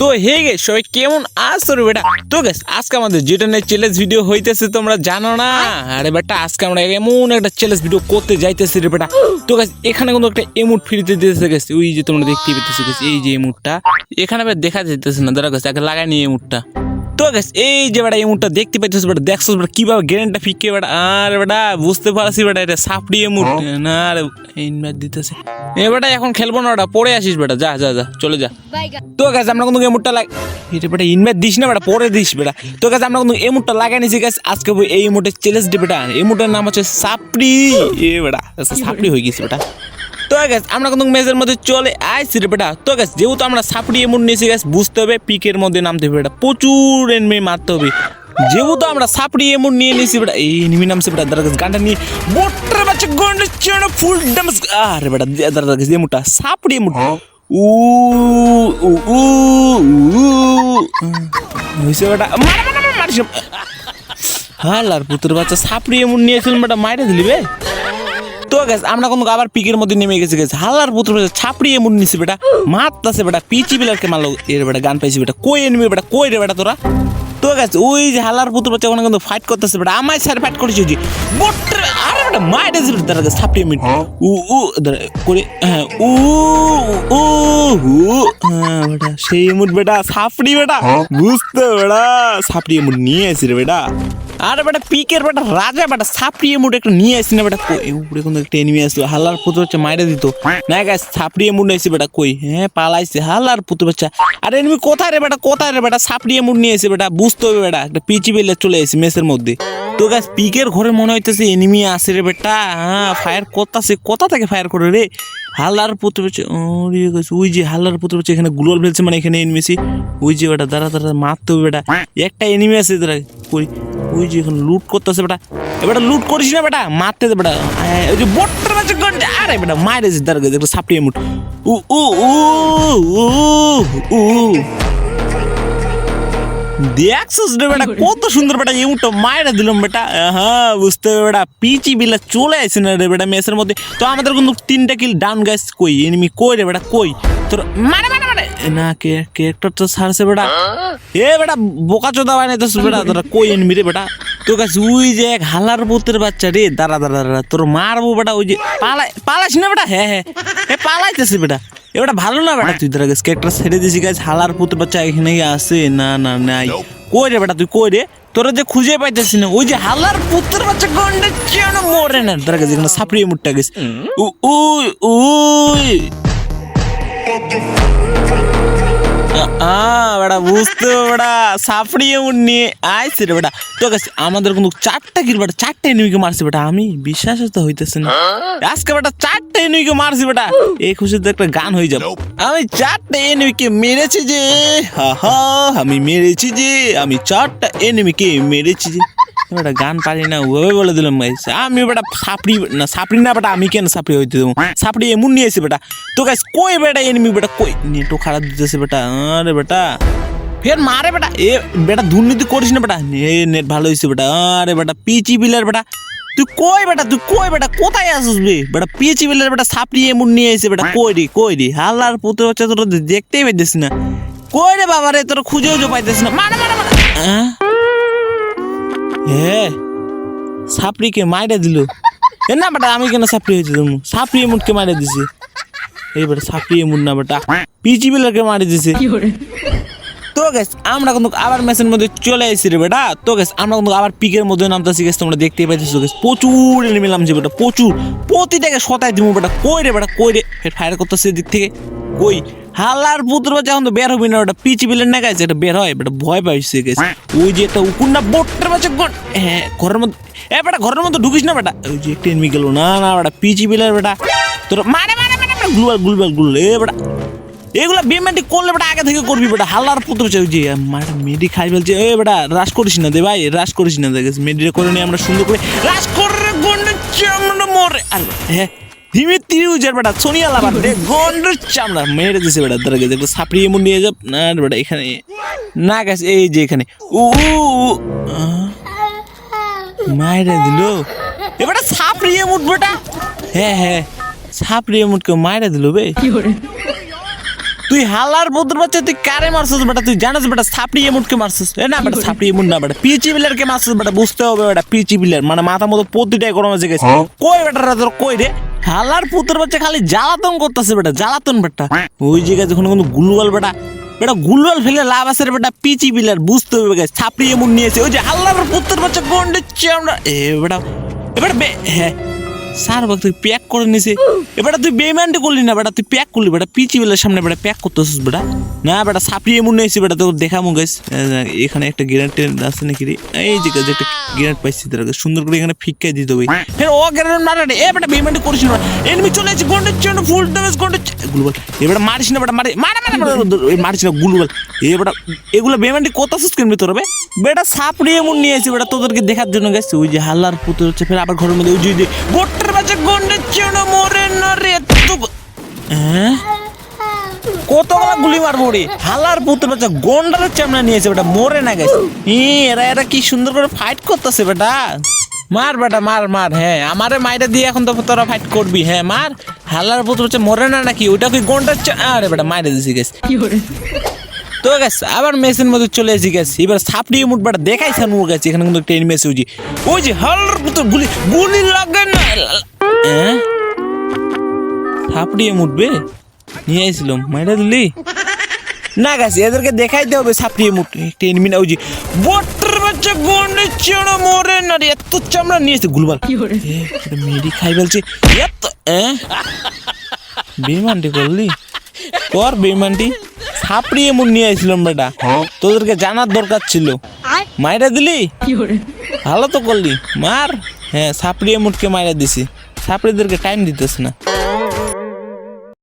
তো হে গে সবাই কেমন আছো রে বেটা? তো গেস আজকে আমাদের যেটা নিয়ে চ্যালেঞ্জ ভিডিও হইতেছে, তোমরা জানো না? আরে বেটা, আজকে আমরা এমন একটা চ্যালেঞ্জ ভিডিও করতে যাইতেছি রে বেটা। তো গেস এখানে কিন্তু একটা এমুট ফ্রিতে দিতেছে গেছে ওই যে তোমরা দেখতে পেতেছি এই যে এমুটটা এখানে দেখা যেতেছে না দাঁড়া গেছে আগে লাগাই নি এমুটটা তো গেস এই যে বেটা এই মুহূর্তে দেখতে পাইতেছ বেটা দেখছ বেটা কীভাবে গ্রেনটা ফিকে বেটা আর বেটা বুঝতে পারছি বেটা এটা সাপড়ি মুহূর্তে না রে ইনভাইট দিতেছে। এ বেটা এখন খেলব না ওটা পরে আসিস বেটা যা যা যা চলে যা। তো গেছে আমরা কিন্তু এমুটটা লাগ এটা বেটা ইনভাইট দিস না বেটা পরে দিস বেটা তো গেছে আমরা কিন্তু এমুটটা লাগাই নিছি গেছে আজকে এই মুহূর্তে চ্যালেঞ্জ ডে বেটা এই মুহূর্তের নাম হচ্ছে সাপড়ি। এ বেটা সাপড়ি হয়ে গেছে বেটা তো গ্যাস আমরা কিন্তু মেজের মধ্যে চলে আইসি রে বেটা তো গ্যাস যেহেতু আমরা সাপড়ি এমন নিয়েছি গ্যাস বুঝতে হবে পিকের মধ্যে নামতে হবে বেটা প্রচুর এনমি মারতে হবে যেহেতু আমরা সাপড়ি এমন নিয়ে নিয়েছি বেটা এই এনিমি নামছে বেটা দাঁড়া গেছে গানটা নিয়ে বোট্টার বাচ্চা গন্ডে চড় ফুল ডান্স আরে বেটা দাঁড়া গেছে এমনটা সাপড়ি এমন উ উ উ হইছে বেটা মার মার মার মারিস হালার পুতুর বাচ্চা সাপড়ি এমন নিয়েছিলাম বেটা মাইরে দিলি বে গেছ আমরা কোনো আবার পিকের মধ্যে নেমে গেছি গেছে হাল্লার পুত্র ছাপড়ি এমন নিছি বেটা মারতাছে বেটা পিচি বিলারকে মারলো এর বেটা গান পাইছি বেটা কই এনমি বেটা কই রে বেটা তোরা? তো গেছে ওই যে হালার পুত্র বাচ্চা ওখানে কিন্তু ফাইট করতেছে বেটা আমায় স্যার ফাইট করেছি যে বট্রে আরে বেটা দিছে বেটা তার ছাপড়ি এমন উ উ দাঁড়া, করে হ্যাঁ উ উ উ হ্যাঁ বেটা সেই এমন বেটা ছাপড়ি বেটা বুঝতে বেটা ছাপড়ি এমন নিয়ে আসি রে বেটা। আরে বেটা পিকের বেটা রাজা বেটা ছাপড়িয়ে মুড একটা নিয়ে আসি না বেটা, কই? উপরে একটা এনিমি আসলো, হালার পুত্র হচ্ছে মাইরে দিত। না গাছ ছাপড়িয়ে মুড নিয়েছি বেটা, কই? হ্যাঁ পালাইছে, হালার পুত্র বাচ্চা আরে এনিমি কোথায় রে বেটা, কোথায় রে বেটা ছাপড়িয়ে মুড নিয়ে এসে বেটা, বুঝতে হবে বেটা, একটা পিচি বেলে চলে এসেছি মেসের মধ্যে। তো গাছ পিকের ঘরে মনে হইতেছে এনিমি আসে রে বেটা হ্যাঁ ফায়ার করতেছে, কোথা থেকে ফায়ার করে রে? হালার পুত্র গাছ ওই যে হালার পুত্র বাচ্চা এখানে গুলোল ফেলছে মানে এখানে এনিমিছি ওই যে বেটা, দাঁড়া দাঁড়া মারতে হবে বেটা। একটা এনিমি আছে, দাঁড়া, কই? ওই যে এখন লুট করতেছে বেটা। এবারে লুট করিস না বেটা মারতে দে বেটা। ওই যে বট্টার মাঝে গন্ডে আরে বেটা মাইরে যে দাঁড়া একটু সাপড়িয়ে মুট। উ উ উ উ উ। দেখছিস রে বেটা কত সুন্দর বেটা এই উঠো মায়েরা দিলাম বেটা। হ্যাঁ বুঝতে হবে বেটা পিচি বিলা চলে আসে না রে বেটা মেসের মধ্যে। তো আমাদের কিন্তু তিনটা কিল ডাউন গাছ কই? এনিমি কই রে বেটা? কই? তোর মানে না কে ক্যারেক্টার তো ছাড়ছে বেটা। এ বেটা বোকা চোদা বানাই তো বেটা তোরা কই এনিমি রে বেটা? তো গাছ ওই যে এক হালার পুতের বাচ্চা রে দাঁড়া দাঁড়া দাঁড়া তোর মারবো বেটা ওই যে পালাই পালাইস না বেটা? হ্যাঁ হ্যাঁ এ পালাইতেছি বেটা। এবারটা ভালো না বেটা? তুই তোরা ক্যারেক্টার ছেড়ে দিছি গাছ হালার পুতের বাচ্চা এখানে আছে। না না নাই। কই রে বেটা তুই কই রে? তোরা যে খুঁজে পাইতেছি না ওই যে হালার পুত্র বাচ্চা গন্ডে কেন মরে না? তোরা গেছে এখানে সাপড়িয়ে মুটটা গেছে। উই উই আ বেটা বুঝতে বেটা সাপড়িয়ে আইছে রে বেটা তো গেছে আমাদের কিন্তু চারটা কিল বেটা চারটা এনিমিকে মারছে বেটা আমি বিশ্বাস তো হইতেছে না। আজকে বেটা চারটা এনিমিকে মারছি বেটা এই খুশিতে একটা গান হয়ে যাবে। আমি চারটা এনিমিকে মেরেছি যে হা হা আমি মেরেছি যে আমি চারটা এনিমিকে মেরেছি যে। বেটা গান পারি না, ওভাবে বলে দিলাম আমি বেটা সাপড়ি, না সাপড়ি না বেটা, আমি কেন সাপড়ি হইতে দেবো? সাপড়ি এমন নিয়ে এসে বেটা। তো গাইস কই বেটা এনিমি বেটা? কই? নেটও খারাপ দিতেছে বেটা। আরে বেটা। ফের মারে বেটা, এ বেটা দুর্নীতি করিস না বেটা। এ নেট ভালো হয়েছে বেটা। আরে বেটা, পিচি বিলের বেটা। তুই কই বেটা, তুই কই বেটা? কোথায় আসিস বে? বেটা, পিচি বিলের বেটা, সাপড়ি এমন নিয়ে এসে বেটা। কই রে কই রে? হাল্লার পুত্র বাচ্চা তোর দেখতেই পাইতেছ না। কই রে বাবা রে, তোর খুঁজেও যে পাইতেছ না। মানে মানে মানে আহ? হে সাপড়িকে মাইরে দিল। এ না বেটা আমি কেন সাপড়ি হয়েছে তুমি সাপড়ি মাইরে দিছে। এই বেটা সাপড়ি এমন না বেটা। পিচি বিলেরকে মারি দিছে। তো গেস আমরা কিন্তু আবার ম্যাচের মধ্যে চলে এসেছি রে বেটা। তো গেস আমরা কিন্তু আবার পিকের মধ্যে নামতেছি গেস তোমরা দেখতেই পাইতেছো গেস প্রচুর এনিমি নামছে বেটা প্রচুর। প্রতিটাকে সতাই দিব বেটা। কই রে বেটা কই রে? ফের ফায়ার করতেছে দিক থেকে। কই? হালার পুত্র এখন তো বের হবি না, ওটা পিচি বিলেন না গেছে এটা বের হয় ভয় পাইছে গেছে। ওই যে একটা উকুন্না বোট্টার বাচ্চা গন হ্যাঁ ঘরের মধ্যে এ বেটা, ঘরের মধ্যে ঢুকিস না বেটা। ওই যে একটা এনিমি গেল, না না বেটা, পিচি বিলের বেটা। তোর মানে মানে মানে গ্লুয়াল গ্লুয়াল গ্লুয়াল এ বেটা। এগুলো বিমেন্টি করলে বেটা আগে থেকে করবি বেটা হাল্লার পুত্র চাই যে মেডি খাই ফেলছে, এ বেটা রাস করিস না দে ভাই রাস করিস না দেখিস মেডিটা করে নিয়ে আমরা সুন্দর করে রাস করে গন্ডে চামড়া মরে, আর হ্যাঁ। তিরিউজের বেটা সোনিয়া লাভার। চামড়া। মেরে দিছে বেটা ধরে গেছে একটু সাপড়ি এমন নিয়ে যাব না বেটা এখানে না গেছে এই যে এখানে। উ মায়েরা দিল। এবারে সাপড়ি এমন বেটা। হ্যাঁ হ্যাঁ। সাপড়ি এমন কেউ মায়েরা দিল বে। তুই হালার বুদ্ধর বাচ্চা তুই কারে মারছিস বেটা? তুই জানিস বেটা সাপড়ি এমুটকে মারছিস? এ না বেটা সাপড়ি এমুট না বেটা। পিচি বিলারকে মারছিস বেটা বুঝতে হবে বেটা পিচি বিলার মানে মাথা মতো প্রতিটাই গরম হয়ে গেছে। কই বেটা রে তোর? কই রে? হালার পুত্র বাচ্চা খালি জ্বালাতন করতেছে বেটা, জ্বালাতন বেটা। ওই জায়গায় যখন কিন্তু গুলুয়াল বেটা বেটা গুলুয়াল ফেলে লাভ আছে বেটা, পিচি বিলার, বুঝতে হবে গাছ ছাপড়ি এমন নিয়েছে ওই যে হাল্লার পুত্র বাচ্চা গন্ডে আমরা এ বেটা এবার বে হ্যাঁ। স্যার তুই প্যাক করে তুই করলি না বেটা, তুই প্যাক করলি বেটা, পিচি সামনে বেটা প্যাক করতেছিস বেটা। না বেটা এমন নিয়েছি বেটা তোর দেখামু গাইস এখানে একটা আছে নাকি রে? এই যে গাছ একটা পাইছি তোর সুন্দর করে এখানে ফিক্কাই দিতে হবে। হ্যাঁ ও মারা রে। বেটা না। চলে এসেছে গন্ডের জন্য ফুল ড্যামেজ গুলবল। এবারে মারিস না বেটা, মারি, মারা মারা মারা মারিস না, গুলবল। এ বেটা, এগুলো বেমানটি কত কিনবি তোর বে বেটা সাপড়ি এমন নিয়েছি বেটা, তোদেরকে দেখার জন্য গেছে ওই যে হাল্লার পুত্র হচ্ছে, ফের আবার ঘরের মধ্যে ওই যে গোট্টার জন্য মরে না রে? তো গুলি রে? হালার বাচ্চা, গন্ডারের চামড়া নিয়েছে বেটা, মরে না গেছে। ই, এরা এরা কি সুন্দর করে ফাইট করতেছে বেটা? মার বেটা, মার মার হ্যাঁ আমারে মাইরা দিয়ে এখন তো তোরা ফাইট করবি হ্যাঁ মার। হালার পুত্র বাচ্চা মরে না নাকি? ওটা কি গন্ডার আরে বেটা, মাইরে দিছি, গেছে। তো গেছে আবার মেসের মধ্যে চলে এসে গেছে এবার সাপড়িয়ে মুঠ বেটা দেখাইছে ও গেছে এখানে কিন্তু ট্রেন মেসে যে। ওই যে হালার পুত্র গুলি গুলি লাগে না। হ্যাঁ? সাপড়িয়ে মুঠবে নিয়ে আইছিলাম মাইরা দিলি? না গেছে এদেরকে দেখাইতে হবে সাপড়িয়ে মুঠ একটা এনিমি না যে। বট্টার বাচ্চা গন্ডে চেড়ো মরে না রে এত চামড়া নিয়েছে গুলবাল। এ, মেরি খাই বলছে এত হ্যাঁ? বেমানটি করলি? কর বেমানটি সাপড়িয়ে মুন নিয়ে আইছিলাম বেটা। তোদেরকে জানার দরকার ছিল। মাইরা দিলি? ভালো তো করলি। মার। হ্যাঁ সাপড়িয়ে মুটকে মাইরা দিছি। সাপড়িদেরকে টাইম দিতেছ না।